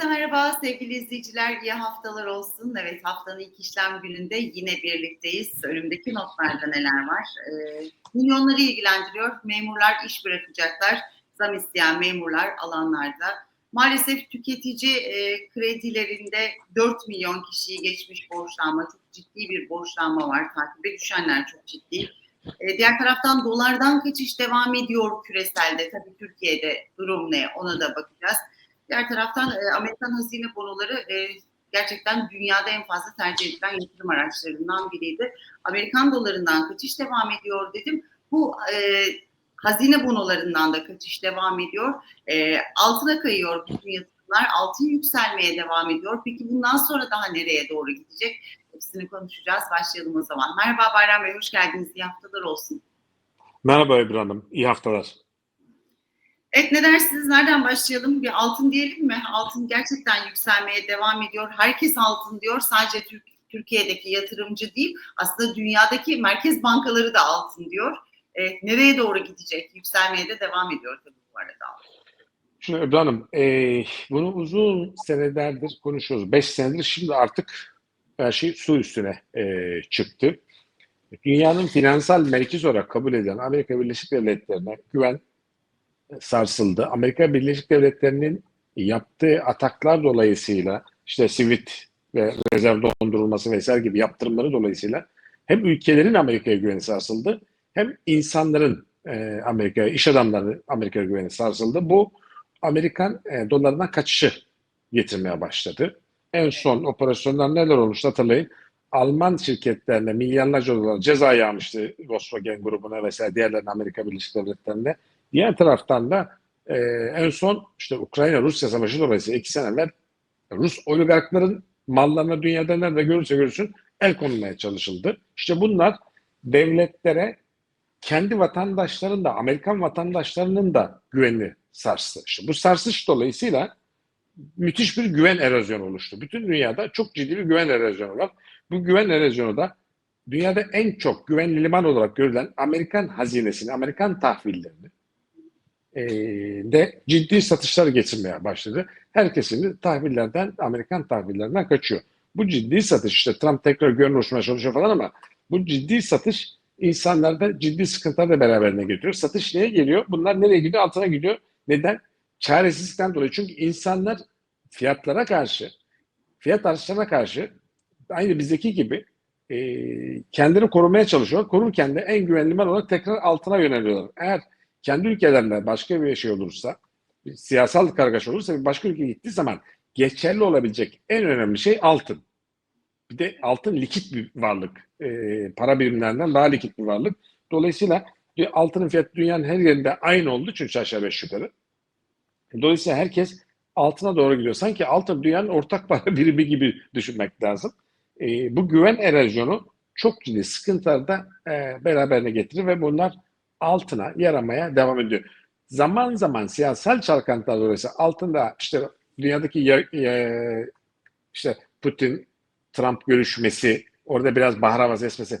Herkese merhaba sevgili izleyiciler. İyi haftalar olsun. Evet haftanın ilk işlem gününde yine birlikteyiz. Önümdeki notlarda neler var? Ee, milyonları ilgilendiriyor. Memurlar iş bırakacaklar. Zam isteyen memurlar alanlarda. Maalesef tüketici e, kredilerinde 4 milyon kişiyi geçmiş borçlanma, çok ciddi bir borçlanma var. Takibe düşenler çok ciddi. E, diğer taraftan dolardan kaçış devam ediyor küreselde. Tabii Türkiye'de durum ne ona da bakacağız. Diğer taraftan e, Amerikan hazine bonoları e, gerçekten dünyada en fazla tercih edilen yatırım araçlarından biriydi. Amerikan dolarından kaçış devam ediyor dedim. Bu e, hazine bonolarından da kaçış devam ediyor. E, altına kayıyor bütün yatırımlar. Altın yükselmeye devam ediyor. Peki bundan sonra daha nereye doğru gidecek? Hepsini konuşacağız. Başlayalım o zaman. Merhaba Bayram Bey, hoş geldiniz. İyi haftalar olsun. Merhaba Ebru Hanım, iyi haftalar. Evet ne dersiniz? Nereden başlayalım? Bir altın diyelim mi? Altın gerçekten yükselmeye devam ediyor. Herkes altın diyor. Sadece Türk, Türkiye'deki yatırımcı değil. Aslında dünyadaki merkez bankaları da altın diyor. E, nereye doğru gidecek? Yükselmeye de devam ediyor tabii bu arada. Şimdi Ebru Hanım, e, bunu uzun senelerdir konuşuyoruz. Beş senedir şimdi artık her şey su üstüne e, çıktı. Dünyanın finansal merkez olarak kabul edilen Amerika Birleşik Devletleri'ne güven sarsıldı. Amerika Birleşik Devletleri'nin yaptığı ataklar dolayısıyla işte sivit ve rezerv dondurulması vesaire gibi yaptırımları dolayısıyla hem ülkelerin Amerika'ya güveni sarsıldı hem insanların e, Amerika'ya, iş adamları Amerika'ya güveni sarsıldı. Bu Amerikan e, dolarına kaçışı getirmeye başladı. En son operasyonlar neler olmuştu hatırlayın. Alman şirketlerine milyarlarca dolar ceza yağmıştı Volkswagen grubuna vesaire diğerlerine Amerika Birleşik Devletleri'ne. Diğer taraftan da e, en son işte Ukrayna-Rusya savaşı dolayısıyla iki sene evvel Rus oligarkların mallarına dünyada nerede görürse görsün el konulmaya çalışıldı. İşte bunlar devletlere kendi vatandaşlarının da Amerikan vatandaşlarının da güvenini sarstı. İşte bu sarsış dolayısıyla müthiş bir güven erozyonu oluştu. Bütün dünyada çok ciddi bir güven erozyonu var. Bu güven erozyonu da dünyada en çok güvenli liman olarak görülen Amerikan hazinesini, Amerikan tahvillerini e, de ciddi satışlar getirmeye başladı. Herkesin tahvillerden, Amerikan tahvillerinden kaçıyor. Bu ciddi satış işte Trump tekrar oluşmaya çalışıyor falan ama bu ciddi satış insanlarda ciddi sıkıntılar da beraberine getiriyor. Satış neye geliyor? Bunlar nereye gidiyor? Altına gidiyor. Neden? Çaresizlikten dolayı. Çünkü insanlar fiyatlara karşı, fiyat artışlarına karşı aynı bizdeki gibi e, kendini korumaya çalışıyor. Korurken de en güvenli liman olarak tekrar altına yöneliyorlar. Eğer kendi ülkelerinde başka bir şey olursa, bir siyasal kargaşa olursa bir başka ülkeye gittiği zaman geçerli olabilecek en önemli şey altın. Bir de altın likit bir varlık. E, para birimlerinden daha likit bir varlık. Dolayısıyla altının fiyatı dünyanın her yerinde aynı olduğu için aşağı beş yukarı. Dolayısıyla herkes altına doğru gidiyor. Sanki altın dünyanın ortak para birimi gibi düşünmek lazım. E, bu güven erozyonu çok ciddi sıkıntılar da e, beraberine getirir ve bunlar altına yaramaya devam ediyor. Zaman zaman siyasal çalkantılar dolayısıyla altında işte dünyadaki ya, ya, işte Putin Trump görüşmesi orada biraz bahar havası esmesi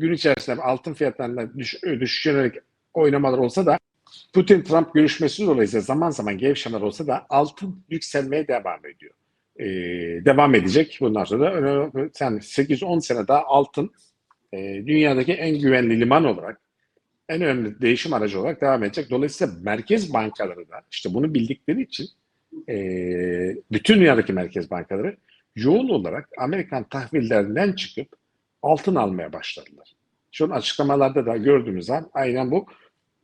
gün içerisinde altın fiyatlarında düş, düşüş yönelik oynamalar olsa da Putin Trump görüşmesi dolayısıyla zaman zaman gevşemeler olsa da altın yükselmeye devam ediyor. Ee, devam edecek bundan sonra da yani 8-10 sene daha altın e, dünyadaki en güvenli liman olarak en önemli değişim aracı olarak devam edecek. Dolayısıyla merkez bankaları da işte bunu bildikleri için e, bütün dünyadaki merkez bankaları yoğun olarak Amerikan tahvillerinden çıkıp altın almaya başladılar. Şu açıklamalarda da gördüğümüz an aynen bu.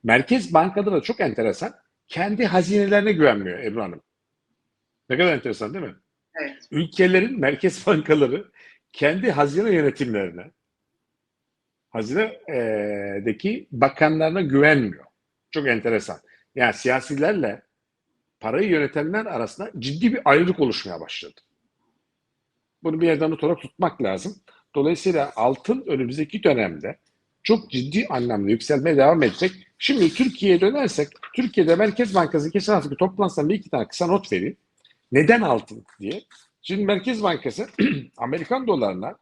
Merkez bankaları da çok enteresan. Kendi hazinelerine güvenmiyor Ebru Hanım. Ne kadar enteresan değil mi? Evet. Ülkelerin merkez bankaları kendi hazine yönetimlerine, hazinedeki bakanlarına güvenmiyor. Çok enteresan. Yani siyasilerle parayı yönetenler arasında ciddi bir ayrılık oluşmaya başladı. Bunu bir yerden not olarak tutmak lazım. Dolayısıyla altın önümüzdeki dönemde çok ciddi anlamda yükselmeye devam edecek. Şimdi Türkiye'ye dönersek, Türkiye'de Merkez Bankası geçen haftaki toplantısında bir iki tane kısa not vereyim. Neden altın diye. Şimdi Merkez Bankası Amerikan dolarına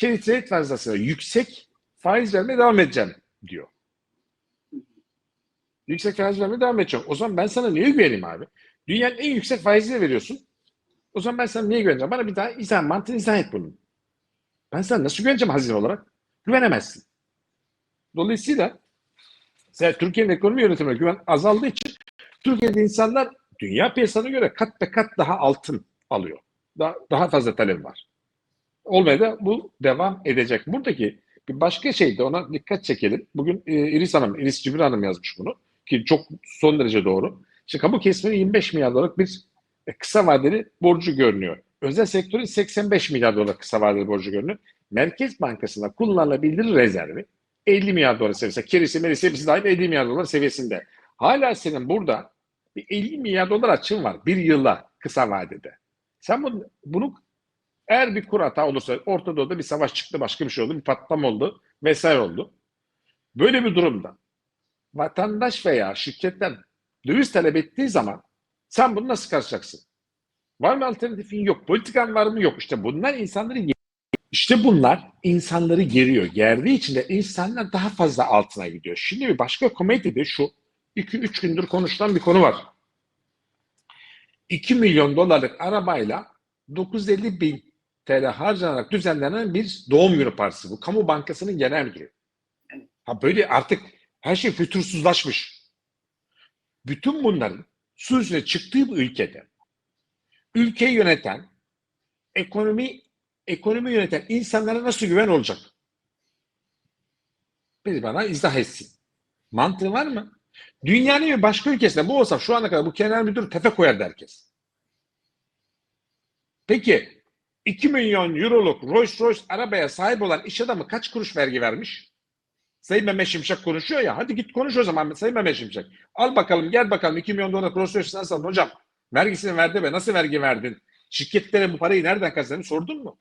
kredi rate fazlasıyla yüksek faiz vermeye devam edeceğim diyor. Yüksek faiz vermeye devam edeceğim. O zaman ben sana niye güveneyim abi? Dünyanın en yüksek faizini veriyorsun. O zaman ben sana niye güveneceğim? Bana bir daha izah, mantığını izah et bunun. Ben sana nasıl güveneceğim hazine olarak? Güvenemezsin. Dolayısıyla Türkiye'nin ekonomi yönetimine güven azaldığı için Türkiye'de insanlar dünya piyasasına göre kat be kat daha altın alıyor. Daha, daha fazla talep var. Olmaya da bu devam edecek. Buradaki bir başka şey de ona dikkat çekelim. Bugün e, İris Hanım, İris Cibir Hanım yazmış bunu. Ki çok son derece doğru. İşte kamu kesiminin 25 milyar dolarlık bir e, kısa vadeli borcu görünüyor. Özel sektörün 85 milyar dolar kısa vadeli borcu görünüyor. Merkez Bankası'nda kullanılabilir rezervi 50 milyar dolar seviyesinde. Kerisi, merisi hepsi dahil 50 milyar dolar seviyesinde. Hala senin burada bir 50 milyar dolar açığın var bir yıla kısa vadede. Sen bunu, bunu eğer bir kur hata olursa Orta Doğu'da bir savaş çıktı, başka bir şey oldu, bir patlama oldu vesaire oldu. Böyle bir durumda vatandaş veya şirketler döviz talep ettiği zaman sen bunu nasıl karşılayacaksın? Var mı alternatifin? Yok. Politikan var mı? Yok. İşte bunlar insanları işte bunlar insanları geriyor. Gerdiği için de insanlar daha fazla altına gidiyor. Şimdi bir başka komedi de şu. 2-3 gündür konuşulan bir konu var. 2 milyon dolarlık arabayla 950 bin TL harcanarak düzenlenen bir doğum günü partisi bu. Kamu Bankası'nın genel müdürü. Ha böyle artık her şey fütursuzlaşmış. Bütün bunların su üstüne çıktığı bir ülkede ülkeyi yöneten, ekonomi ekonomi yöneten insanlara nasıl güven olacak? Bir bana izah etsin. Mantığı var mı? Dünyanın bir başka ülkesinde bu olsa şu ana kadar bu genel müdür tefe koyardı herkes. Peki 2 milyon euroluk Rolls Royce arabaya sahip olan iş adamı kaç kuruş vergi vermiş? Sayın Mehmet Şimşek konuşuyor ya. Hadi git konuş o zaman Sayın Mehmet Şimşek. Al bakalım gel bakalım 2 milyon dolar Rolls Royce nasıl aldın hocam? Vergisini verdi ve nasıl vergi verdin? Şirketlere bu parayı nereden kazandın sordun mu?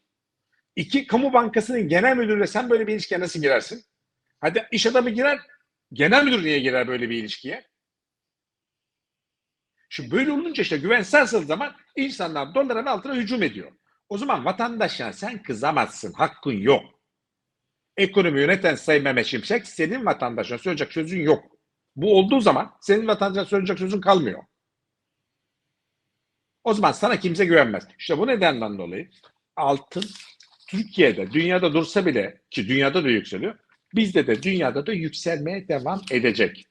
İki, kamu bankasının genel müdürüyle sen böyle bir ilişkiye nasıl girersin? Hadi iş adamı girer, genel müdür niye girer böyle bir ilişkiye? Şimdi böyle olunca işte güven sarsıldığı zaman insanlar doların altına hücum ediyor. O zaman vatandaş yani sen kızamazsın, hakkın yok. Ekonomi yöneten Sayın Mehmet Şimşek senin vatandaşına söyleyecek sözün yok. Bu olduğu zaman senin vatandaşına söyleyecek sözün kalmıyor. O zaman sana kimse güvenmez. İşte bu nedenden dolayı altın Türkiye'de, dünyada dursa bile ki dünyada da yükseliyor. Bizde de dünyada da yükselmeye devam edecek.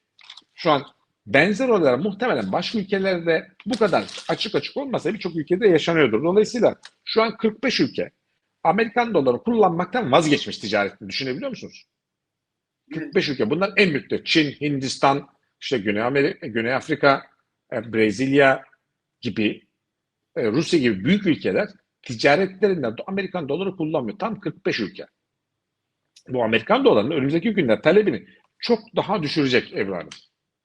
Şu an benzer olarak muhtemelen başka ülkelerde bu kadar açık açık olmasa birçok ülkede yaşanıyordur. Dolayısıyla şu an 45 ülke Amerikan doları kullanmaktan vazgeçmiş ticaretini düşünebiliyor musunuz? 45 ülke. Bunlar en büyükleri. Çin, Hindistan, işte Güney Amerika, Güney Afrika, e, Brezilya gibi, e, Rusya gibi büyük ülkeler ticaretlerinde Amerikan doları kullanmıyor. Tam 45 ülke. Bu Amerikan dolarının önümüzdeki günler talebini çok daha düşürecek Ebru Hanım.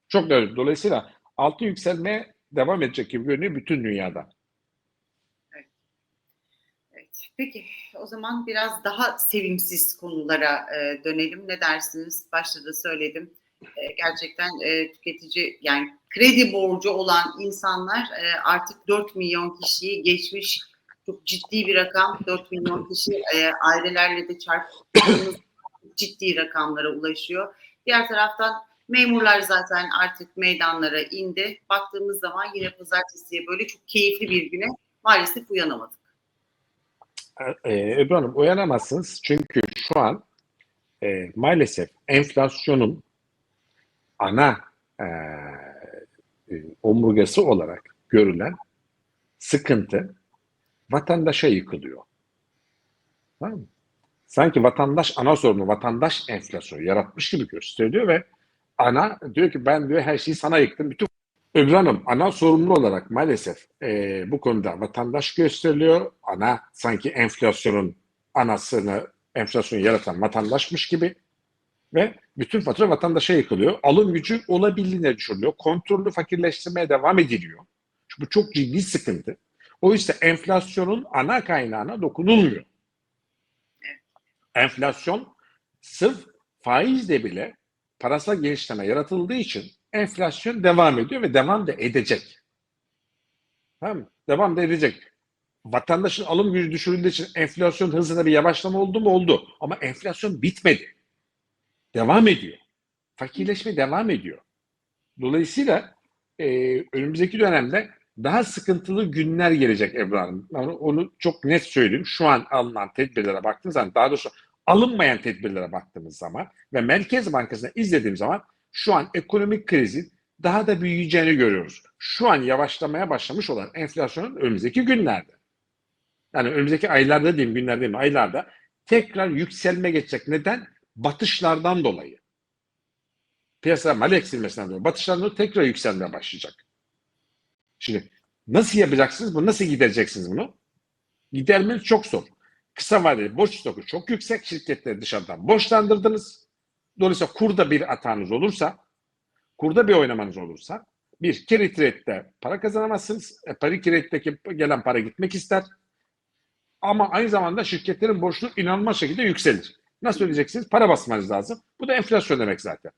Çok daha Dolayısıyla altı yükselmeye devam edecek gibi görünüyor bütün dünyada. Evet. Peki o zaman biraz daha sevimsiz konulara e, dönelim. Ne dersiniz? Başta da söyledim. E, gerçekten e, tüketici yani kredi borcu olan insanlar e, artık 4 milyon kişiyi geçmiş çok ciddi bir rakam. 4 milyon kişi e, ailelerle de çarptığımız ciddi rakamlara ulaşıyor. Diğer taraftan memurlar zaten artık meydanlara indi. Baktığımız zaman yine pazartesiye böyle çok keyifli bir güne maalesef uyanamadık. Ee, Ebru Hanım uyanamazsınız çünkü şu an e, maalesef enflasyonun ana e, e, omurgası olarak görülen sıkıntı vatandaşa yıkılıyor. Tamam mı? Sanki vatandaş ana sorunu, vatandaş enflasyonu yaratmış gibi gösteriliyor ve ana diyor ki ben diyor her şeyi sana yıktım. Bütün Öbür Hanım ana sorumlu olarak maalesef e, bu konuda vatandaş gösteriliyor. Ana sanki enflasyonun anasını, enflasyonu yaratan vatandaşmış gibi ve bütün fatura vatandaşa yıkılıyor. Alım gücü olabildiğine düşürülüyor. Kontrollü fakirleştirmeye devam ediliyor. Bu çok ciddi sıkıntı. O yüzden enflasyonun ana kaynağına dokunulmuyor. Enflasyon sırf faizle bile parasal genişleme yaratıldığı için enflasyon devam ediyor ve devam da edecek. Tamam Devam da edecek. Vatandaşın alım gücü düşürüldüğü için enflasyon hızında bir yavaşlama oldu mu? Oldu. Ama enflasyon bitmedi. Devam ediyor. Fakirleşme devam ediyor. Dolayısıyla e, önümüzdeki dönemde daha sıkıntılı günler gelecek Ebru Hanım. Onu, çok net söyleyeyim. Şu an alınan tedbirlere baktığımız zaman, daha doğrusu alınmayan tedbirlere baktığımız zaman ve Merkez Bankası'nı izlediğim zaman şu an ekonomik krizin daha da büyüyeceğini görüyoruz. Şu an yavaşlamaya başlamış olan enflasyonun önümüzdeki günlerde. Yani önümüzdeki aylarda diyeyim, günler değil mi? Aylarda tekrar yükselme geçecek. Neden? Batışlardan dolayı. Piyasa mal eksilmesinden dolayı. Batışlardan dolayı tekrar yükselmeye başlayacak. Şimdi nasıl yapacaksınız bunu? Nasıl gidereceksiniz bunu? Gidermeniz çok zor. Kısa vadeli borç stoku çok yüksek. Şirketleri dışarıdan borçlandırdınız. Dolayısıyla kurda bir hatanız olursa, kurda bir oynamanız olursa, bir carry trade'de para kazanamazsınız. E, carry trade'deki gelen para gitmek ister. Ama aynı zamanda şirketlerin borçlu inanılmaz şekilde yükselir. Nasıl ödeyeceksiniz? Para basmanız lazım. Bu da enflasyon demek zaten.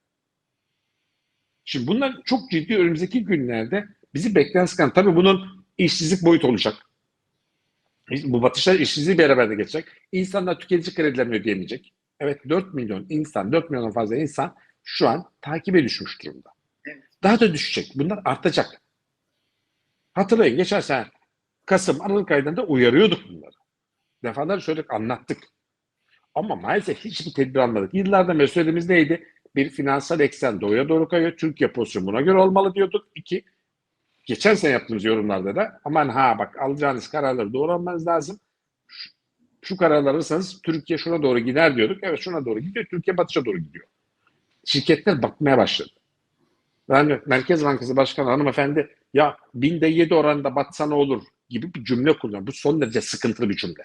Şimdi bunlar çok ciddi önümüzdeki günlerde bizi bekleyen sıkıntı. Tabii bunun işsizlik boyutu olacak. Bu batışlar işsizliği beraber de geçecek. İnsanlar tüketici kredilerini ödeyemeyecek. Evet 4 milyon insan, 4 milyondan fazla insan şu an takibe düşmüş durumda. Daha da düşecek. Bunlar artacak. Hatırlayın geçen sene Kasım, Aralık aylarında uyarıyorduk bunları. Defalarca söyledik, anlattık. Ama maalesef hiçbir tedbir almadık. Yıllardan beri söylediğimiz neydi? Bir finansal eksen doğuya doğru kayıyor. Türkiye pozisyonu buna göre olmalı diyorduk. İki, geçen sene yaptığımız yorumlarda da aman ha bak alacağınız kararları doğru almanız lazım. Şu, şu kararları alırsanız Türkiye şuna doğru gider diyorduk. Evet şuna doğru gidiyor. Türkiye batışa doğru gidiyor. Şirketler batmaya başladı. Yani Merkez Bankası Başkanı hanımefendi ya binde yedi oranında batsa ne olur gibi bir cümle kullanıyor. Bu son derece sıkıntılı bir cümle.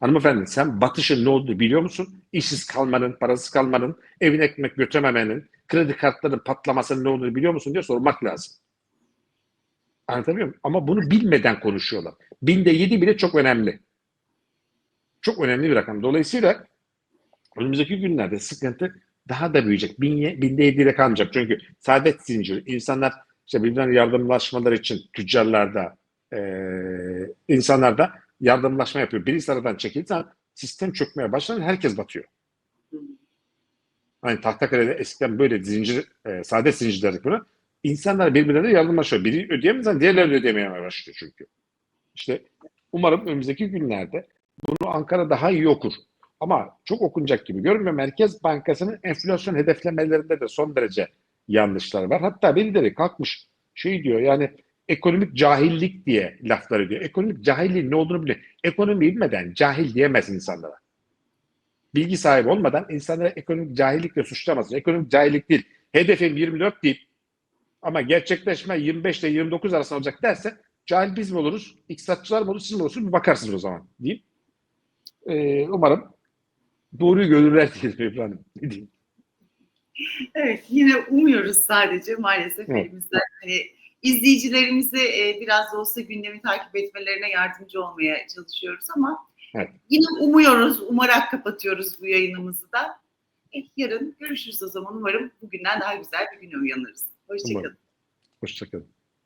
Hanımefendi sen batışın ne olduğunu biliyor musun? İşsiz kalmanın, parasız kalmanın, evine ekmek götürememenin, kredi kartlarının patlamasının ne olduğunu biliyor musun diye sormak lazım. Anlatabiliyor muyum? Ama bunu bilmeden konuşuyorlar. Binde yedi bile çok önemli. Çok önemli bir rakam. Dolayısıyla önümüzdeki günlerde sıkıntı daha da büyüyecek. Bin, binde yediyle kalmayacak. Çünkü saadet zinciri, insanlar işte birbirlerine yardımlaşmaları için tüccarlarda, e, insanlar da yardımlaşma yapıyor. Birisi aradan çekildiği zaman sistem çökmeye başlar, herkes batıyor. Hani Tahtakale'de eskiden böyle zincir, e, saadet zincir derdik buna. İnsanlar birbirlerine yardımlaşıyor. Biri ödeyemez zaman diğerleri ödeyemeye başlıyor çünkü. İşte umarım önümüzdeki günlerde bunu Ankara daha iyi okur. Ama çok okunacak gibi görünmüyor. Merkez Bankası'nın enflasyon hedeflemelerinde de son derece yanlışlar var. Hatta birileri kalkmış şey diyor yani ekonomik cahillik diye laflar ediyor. Ekonomik cahilliğin ne olduğunu biliyor. Ekonomi bilmeden cahil diyemez insanlara. Bilgi sahibi olmadan insanlara ekonomik cahillikle suçlamazsın. Ekonomik cahillik değil. Hedefim 24 deyip ama gerçekleşme 25 ile 29 arasında olacak derse cahil biz mi oluruz? İktisatçılar mı olur? Siz mi olursunuz? Bir bakarsınız o zaman diyeyim. Ee, umarım doğruyu görürler diye İbrahim. Ne diyeyim? Evet yine umuyoruz sadece maalesef Evet. elimizden hani izleyicilerimize e, biraz da olsa gündemi takip etmelerine yardımcı olmaya çalışıyoruz ama Evet. yine umuyoruz, umarak kapatıyoruz bu yayınımızı da. Evet, yarın görüşürüz o zaman. Umarım bugünden daha güzel bir güne uyanırız. Hoşçakalın. Hoşçakalın.